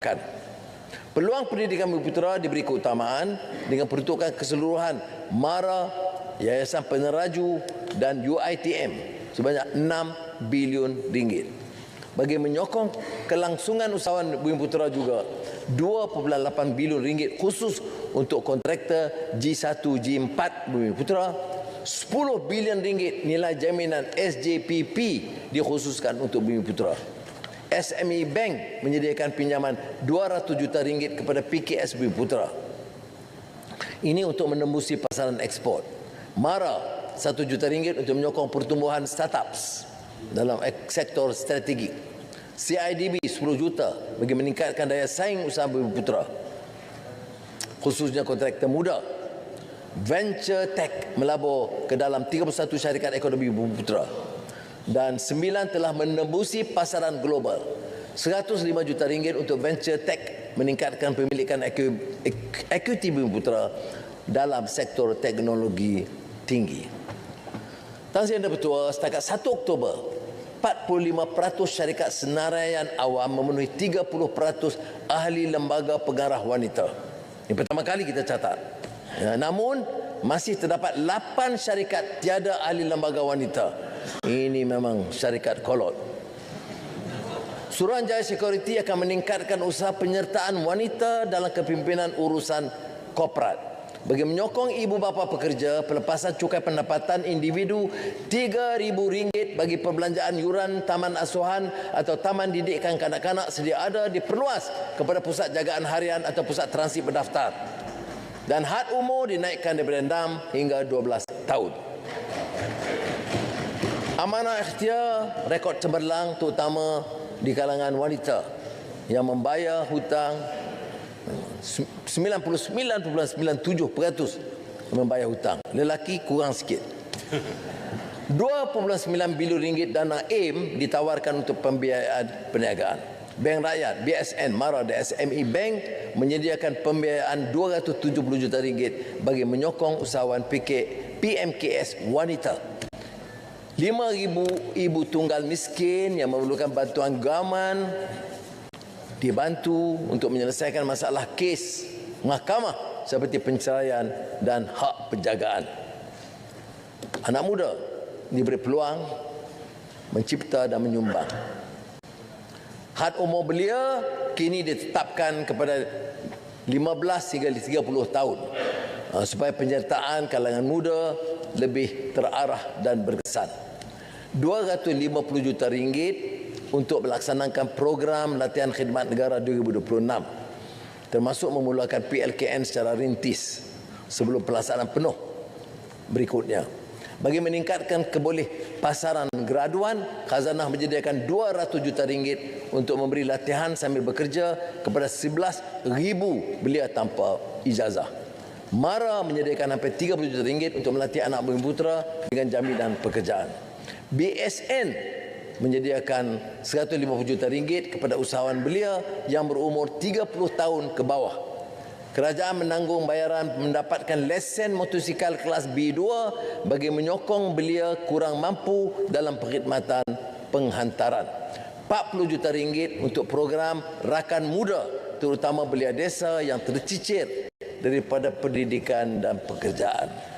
Kan. Peluang pendidikan Bumi Putera diberi keutamaan dengan peruntukan keseluruhan MARA, Yayasan Peneraju dan UITM sebanyak 6 bilion ringgit. Bagi menyokong kelangsungan usahawan Bumi Putera juga 2.8 bilion ringgit khusus untuk kontraktor G1 G4 Bumi Putera 10 bilion ringgit nilai jaminan SJPP dikhususkan untuk Bumi Putera. SME Bank menyediakan pinjaman 200 juta ringgit kepada PKS Bumi Putra. Ini untuk menembusi pasaran ekspor. MARA 1 juta ringgit untuk menyokong pertumbuhan startups dalam sektor strategi. CIDB 10 juta bagi meningkatkan daya saing usaha Bumi Putra. Khususnya kontraktor muda. Venture Tech melabur ke dalam 31 syarikat ekonomi Bumi Putra dan sembilan telah menembusi pasaran global. 105 juta ringgit untuk venture tech meningkatkan pemilikan equity Bumi Putra dalam sektor teknologi tinggi. Tuan Yang Bertua, setakat 1 Oktober, 45% syarikat senaraian awam memenuhi 30% ahli lembaga pengarah wanita. Ini pertama kali kita catat. Ya, namun, masih terdapat 8 syarikat tiada ahli lembaga wanita ini memang syarikat kolot. Suruhanjaya Security akan meningkatkan usaha penyertaan wanita dalam kepimpinan urusan korporat. Bagi menyokong ibu bapa pekerja, pelepasan cukai pendapatan individu RM3,000 bagi perbelanjaan yuran taman asuhan atau taman didikan kanak-kanak sedia ada diperluas kepada pusat jagaan harian atau pusat transit berdaftar. Dan had umur dinaikkan daripada 6 hingga 12 tahun. Amanah ikhtiar rekod cemerlang terutama di kalangan wanita yang membayar hutang 99.97% membayar hutang. Lelaki kurang sikit. 2.9 bilion ringgit dana AIM ditawarkan untuk pembiayaan perniagaan. Bank Rakyat, BSN, MARA dan SME Bank menyediakan pembiayaan 270 juta ringgit bagi menyokong usahawan PK, PMKS wanita Lima ribu ibu tunggal miskin yang memerlukan bantuan gaman dibantu untuk menyelesaikan masalah kes mahkamah seperti penceraian dan hak penjagaan. Anak muda diberi peluang mencipta dan menyumbang. Had umur belia kini ditetapkan kepada 15 hingga 30 tahun ah, supaya penyertaan kalangan muda lebih terarah dan berkesan. 250 juta ringgit untuk melaksanakan program latihan khidmat negara 2026 termasuk memulakan PLKN secara rintis sebelum pelaksanaan penuh berikutnya bagi meningkatkan keboleh pasaran graduan khazanah menyediakan 200 juta ringgit untuk memberi latihan sambil bekerja kepada 11,000 belia tanpa ijazah MARA menyediakan hampir 30 juta ringgit untuk melatih anak bumi putra dengan jaminan pekerjaan. BSN menyediakan 150 juta ringgit kepada usahawan belia yang berumur 30 tahun ke bawah. Kerajaan menanggung bayaran mendapatkan lesen motosikal kelas B2 bagi menyokong belia kurang mampu dalam perkhidmatan penghantaran. 40 juta ringgit untuk program rakan muda terutama belia desa yang tercicir daripada pendidikan dan pekerjaan.